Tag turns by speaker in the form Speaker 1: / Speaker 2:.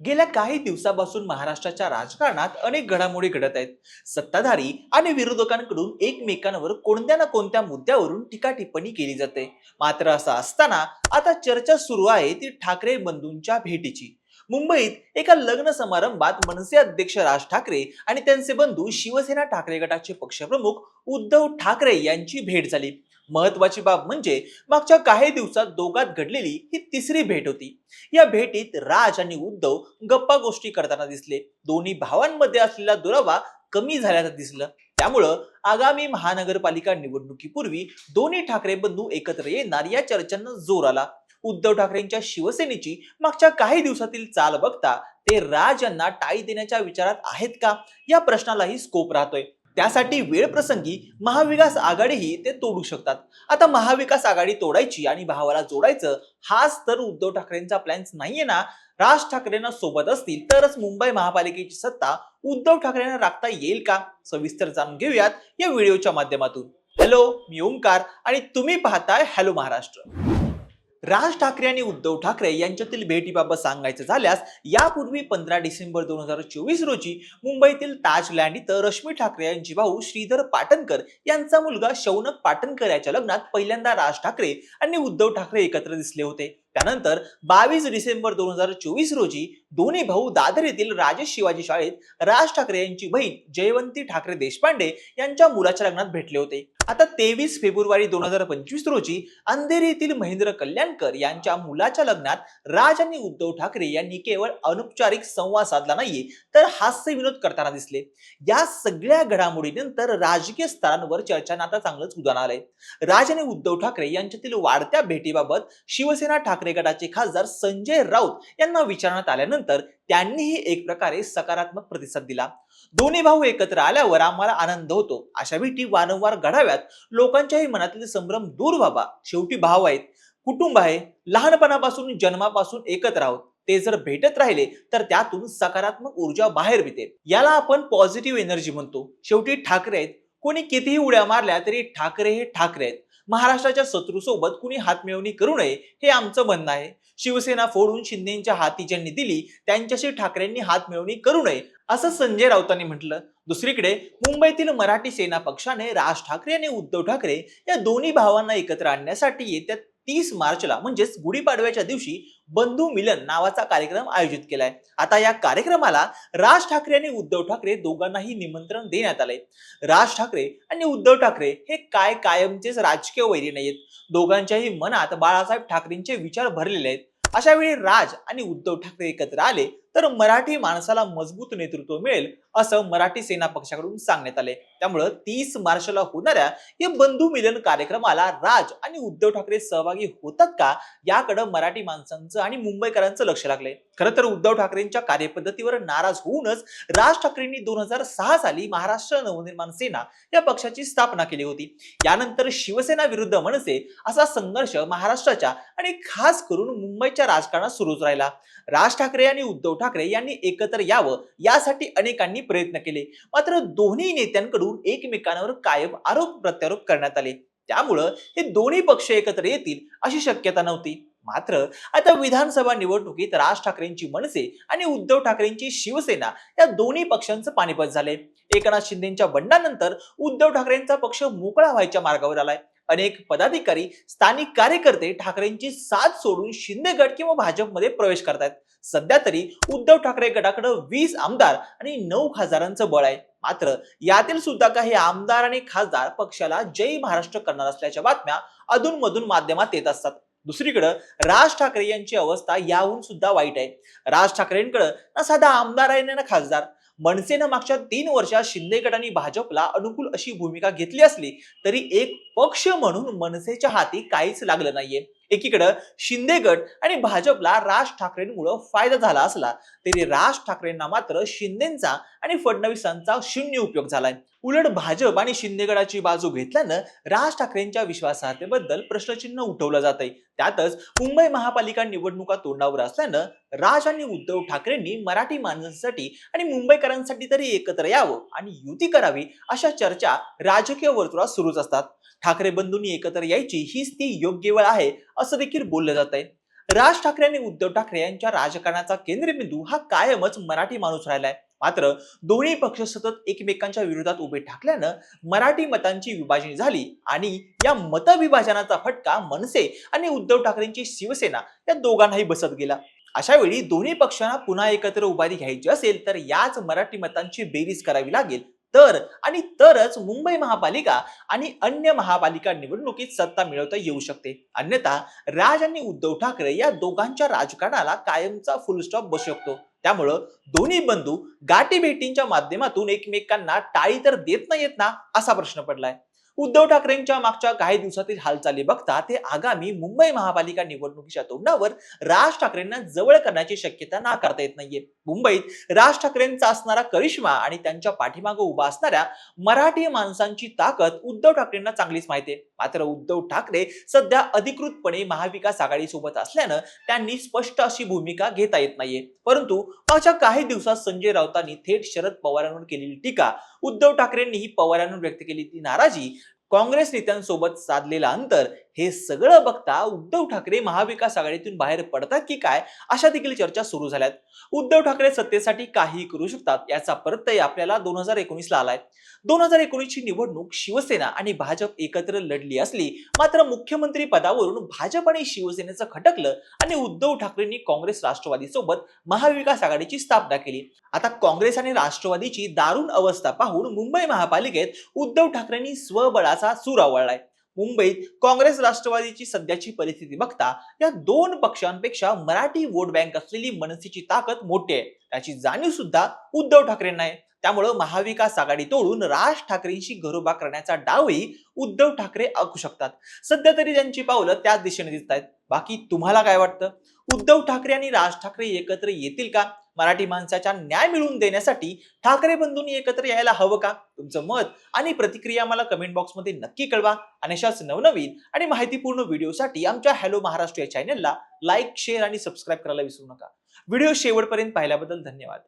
Speaker 1: गेल्या काही दिवसापासून महाराष्ट्राच्या राजकारणात अनेक घडामोडी घडत आहेत. सत्ताधारी आणि विरोधकांकडून एकमेकांवर कोणत्या ना कोणत्या मुद्द्यावरून टीका टिप्पणी केली जाते. मात्र असं असताना आता चर्चा सुरू आहे ती ठाकरे बंधूंच्या भेटीची. मुंबईत एका लग्न समारंभात मनसे अध्यक्ष राज ठाकरे आणि त्यांचे बंधू शिवसेना ठाकरे गटाचे पक्षप्रमुख उद्धव ठाकरे यांची भेट झाली. महत्वाची बाब म्हणजे मागच्या काही दिवसात दोघात घडलेली ही तिसरी भेट होती. या भेटीत राज आणि उद्धव गप्पा गोष्टी करताना दिसले. दोन्ही भावांमध्ये असलेला दुरावा कमी झाल्याचं दिसलं. त्यामुळं आगामी महानगरपालिका निवडणुकीपूर्वी दोन्ही ठाकरे बंधू एकत्र येणार या चर्चांना जोर आला. उद्धव ठाकरेंच्या शिवसेनेची मागच्या काही दिवसातील चाल बघता ते राज यांना टाळी देण्याच्या विचारात आहेत का? या प्रश्नालाही स्कोप राहतोय. त्यासाठी वेळ प्रसंगी महाविकास आघाडीही ते तोडू शकतात. आता महाविकास आघाडी तोडायची आणि भावाला जोडायचं हाच तर उद्धव ठाकरेंचा प्लॅन्स नाहीये ना? राज ठाकरेंना सोबत असतील तरच मुंबई महापालिकेची सत्ता उद्धव ठाकरेंना राखता येईल का? सविस्तर जाणून घेऊयात या व्हिडिओच्या माध्यमातून. हॅलो मी ओंकार आणि तुम्ही पाहताय हॅलो महाराष्ट्र. राज ठाकरे आणि उद्धव ठाकरे यांच्यातील भेटीबाबत सांगायचं झाल्यास यापूर्वी पंधरा डिसेंबर दोन हजार चोवीस रोजी मुंबईतील ताजलँड इथं रश्मी ठाकरे यांची भाऊ श्रीधर पाटणकर यांचा मुलगा शौनक पाटणकर याच्या लग्नात पहिल्यांदा राज ठाकरे आणि उद्धव ठाकरे एकत्र दिसले होते. त्यानंतर बावीस डिसेंबर दोन हजार चोवीस रोजी दोन्ही भाऊ दादर येथील राजेश शिवाजी शाळेत राज ठाकरे यांची बहीण जयवंती ठाकरे देशपांडे यांच्या मुलाच्या लग्नात भेटले होते. आता तेवीस फेब्रुवारी दोन हजार पंचवीस रोजी अंधेरी येथील महेंद्र कल्याणकर यांच्या मुलाच्या लग्नात राज आणि उद्धव ठाकरे यांनी केवळ अनौपचारिक संवाद साधला नाहीये तर हास्य विनोद करताना दिसले. या सगळ्या घडामोडीनंतर राजकीय स्तरांवर चर्चांना आता चांगलंच उदाहरण आलंय. राज आणि उद्धव ठाकरे यांच्यातील वाढत्या भेटीबाबत शिवसेना ठाकरे गटाचे खासदार संजय राऊत यांना विचारण्यात आल्यानंतर त्यांनीही एक प्रकारे सकारात्मक प्रतिसाद दिला. दोन्ही भाऊ एकत्र आल्यावर आम्हाला आनंद होतो. अशा भेटी वारंवार घडाव्यात. लोकांच्याही मनातील संभ्रम दूर व्हावा. शेवटी भाव आहेत. कुटुंब आहे. लहानपणापासून जन्मापासून एकत्र आहोत. ते जर भेटत राहिले तर त्यातून सकारात्मक ऊर्जा बाहेर येते. याला आपण पॉझिटिव्ह एनर्जी म्हणतो. शेवटी ठाकरे आहेत. कोणी कितीही उड्या मारल्या तरी ठाकरे हे ठाकरे आहेत. महाराष्ट्राच्या शत्रूसोबत कुणी हातमिळवणी करू नये हे आमचं म्हणणं आहे. शिवसेना फोडून शिंदेच्या हाती ज्यांनी दिली त्यांच्याशी ठाकरेंनी हात मिळवणी करू नये असं संजय राऊतांनी म्हटलं. दुसरीकडे मुंबईतील मराठी सेना पक्षाने राज ठाकरे आणि उद्धव ठाकरे या दोन्ही भावांना एकत्र आणण्यासाठी येत्या तीस मार्चला म्हणजेच गुढीपाडव्याच्या दिवशी बंधू मिलन नावाचा कार्यक्रम आयोजित केलाय. आता या कार्यक्रमाला राज ठाकरे आणि उद्धव ठाकरे दोघांनाही निमंत्रण देण्यात आले राज ठाकरे आणि उद्धव ठाकरे हे काय कायमचेच राजकीय वैरी नाहीत दोघांच्याही मनात बाळासाहेब ठाकरेंचे विचार भरलेले आहेत. अशा वेळी राज आणि उद्धव ठाकरे एकत्र आले तर मराठी माणसाला मजबूत नेतृत्व मिळेल असं मराठी सेना पक्षाकडून सांगण्यात आले त्यामुळं तीस मार्चला होणाऱ्या या बंधू मिलन कार्यक्रमाला राज आणि उद्धव ठाकरे सहभागी होतात का याकडं मराठी माणसांचं आणि मुंबईकरांचं लक्ष लागलंय. खरं तर उद्धव ठाकरेंच्या कार्यपद्धतीवर नाराज होऊनच राज ठाकरेंनी दोन हजार सहा साली महाराष्ट्र नवनिर्माण सेना या पक्षाची स्थापना केली होती. यानंतर शिवसेना विरुद्ध मनसे असा संघर्ष महाराष्ट्राच्या आणि खास करून मुंबईच्या राजकारणात सुरूच राहिला. राज ठाकरे आणि उद्धव ठाकरे यांनी एकत्र यावं यासाठी अनेकांनी प्रयत्न केले. मात्र दोन्ही नेत्यांकडून एकमेकांवर कायम आरोप प्रत्यारोप करण्यात आले. त्यामुळं हे दोन्ही पक्ष एकत्र येतील अशी शक्यता नव्हती. मात्र आता विधानसभा निवडणुकीत राज ठाकरेंची मनसे आणि उद्धव ठाकरेंची शिवसेना या दोन्ही पक्षांचं पानिपत झाले एकनाथ शिंदेच्या बंडानंतर उद्धव ठाकरेंचा पक्ष मोकळा व्हायच्या मार्गावर आलाय. अनेक पदाधिकारी स्थानिक कार्यकर्ते ठाकरेंची साथ सोडून शिंदे गट किंवा भाजपमध्ये प्रवेश करतायत. सध्या तरी उद्धव ठाकरे गटाकडे वीस आमदार आणि नऊ खासदारांचं बळ आहे. मात्र यातील सुद्धा काही आमदार आणि खासदार पक्षाला जय महाराष्ट्र करणार असल्याच्या बातम्या अधूनमधून माध्यमात येत असतात. दुसरीकडं राज ठाकरे यांची अवस्था याहून सुद्धा वाईट आहे. राज ठाकरेंकडं ना साधा आमदार आहे ना खासदार. मनसेनं मागच्या तीन वर्षात शिंदे गट आणि भाजपला अनुकूल अशी भूमिका घेतली असली तरी एक पक्ष म्हणून मनसेच्या हाती काहीच लागलं नाहीये. एकीकडं शिंदे गट आणि भाजपला राज ठाकरेंमुळे फायदा झाला असला तरी राज ठाकरेंना मात्र शिंदेचा आणि फडणवीसांचा शून्य उपयोग झालाय. उलट भाजप आणि शिंदे गटाची बाजू घेतल्यानं राज ठाकरेंच्या विश्वासार्हतेबद्दल प्रश्नचिन्ह उठवलं जात आहे त्यातच मुंबई महापालिका निवडणुका तोंडावर असल्यानं राज आणि उद्धव ठाकरेंनी मराठी माणसांसाठी आणि मुंबईकरांसाठी तरी एकत्र यावं आणि युती करावी अशा चर्चा राजकीय वर्तुळात सुरूच असतात. ठाकरे बंधूंनी एकत्र यायची हीच ती योग्य वेळ आहे असं देखील बोललं जात आहे राज ठाकरे आणि उद्धव ठाकरे यांच्या राजकारणाचा केंद्रबिंदू हा कायमच मराठी माणूस राहिलाय. मात्र दोन्ही पक्ष सतत एकमेकांच्या विरोधात उभे ठाकल्यानं मराठी मतांची विभाजणी झाली आणि या मतविभाजनाचा फटका मनसे आणि उद्धव ठाकरेंची शिवसेना या दोघांनाही बसत गेला. अशा वेळी दोन्ही पक्षांना पुन्हा एकत्र उभारी घ्यायची असेल तर याच मराठी मतांची बेरीज करावी लागेल. तर आणि तरच मुंबई महापालिका आणि अन्य महापालिका निवडणुकीत सत्ता मिळवता येऊ शकते. अन्यथा राज आणि उद्धव ठाकरे या दोघांच्या राजकारणाला कायमचा फुलस्टॉप बसू शकतो. त्यामुळं दोन्ही बंधू गाठीभेटींच्या माध्यमातून एकमेकांना टाळी तर देत नाहीयेत ना असा प्रश्न पडलाय. उद्धव ठाकरेंच्या मागच्या काही दिवसातील हालचाली बघता ते आगामी मुंबई महापालिका निवडणुकीच्या तोंडावर राज ठाकरेंना जवळ करण्याची शक्यता नाकारता येत नाहीये. मुंबईत राज ठाकरेंचा असणारा करिश्मा आणि त्यांच्या पाठीमागे उभा असणाऱ्या मराठी माणसांची ताकद उद्धव ठाकरेंना चांगलीच माहिती आहे मात्र उद्धव ठाकरे सध्या अधिकृतपणे महाविकास आघाडी सोबत असल्यानं त्यांनी स्पष्ट अशी भूमिका घेता येत नाहीये. परंतु मागच्या काही दिवसात संजय राऊतांनी थेट शरद पवारांवर केलेली टीका उद्धव ठाकरेंनीही पवारांवर व्यक्त केली ती नाराजी काँग्रेस नेत्यांसोबत साधलेलं अंतर हे सगळं बघता उद्धव ठाकरे महाविकास आघाडीतून बाहेर पडतात की काय? अशा देखील चर्चा सुरू झाल्यात. उद्धव ठाकरे सत्तेसाठी काही करू शकतात याचा परतही आपल्याला दोन हजार एकोणीस ला आलाय. दोन हजार एकोणीसची निवडणूक शिवसेना आणि भाजप एकत्र लढली असली मात्र मुख्यमंत्री पदावरून भाजप आणि शिवसेनेचं खटकलं आणि उद्धव ठाकरेंनी काँग्रेस राष्ट्रवादी सोबत महाविकास आघाडीची स्थापना केली. आता काँग्रेस आणि राष्ट्रवादीची दारुण अवस्था पाहून मुंबई महापालिकेत उद्धव ठाकरेंनी स्वबळाचा सूर आवळलाय मुंबईत काँग्रेस राष्ट्रवादीची सध्याची परिस्थिती बघता या दोन पक्षांपेक्षा मराठी वोट बँक असलेली मनसेची ताकद मोठी आहे. त्याची जाणीव सुद्धा उद्धव ठाकरेंना आहे. त्यामुळं महाविकास आघाडी तोडून राज ठाकरेंशी घरोबा करण्याचा डावही उद्धव ठाकरे आखू शकतात. सध्या तरी त्यांची पावलं त्याच दिशेने दिसत आहेत. बाकी तुम्हाला काय वाटतं? उद्धव ठाकरे आणि राज ठाकरे एकत्र येतील का? मराठी माणसाच्या न्याय मिळवून देण्यासाठी ठाकरे बंधूंनी एकत्र यायला हवं का? तुमचं मत आणि प्रतिक्रिया मला कमेंट बॉक्समध्ये नक्की कळवा. आणि अशाच नवनवीन आणि माहितीपूर्ण व्हिडिओसाठी आमच्या हॅलो महाराष्ट्र या चॅनलला लाईक शेअर आणि सबस्क्राईब करायला विसरू नका. व्हिडिओ शेवटपर्यंत पाहिल्याबद्दल धन्यवाद.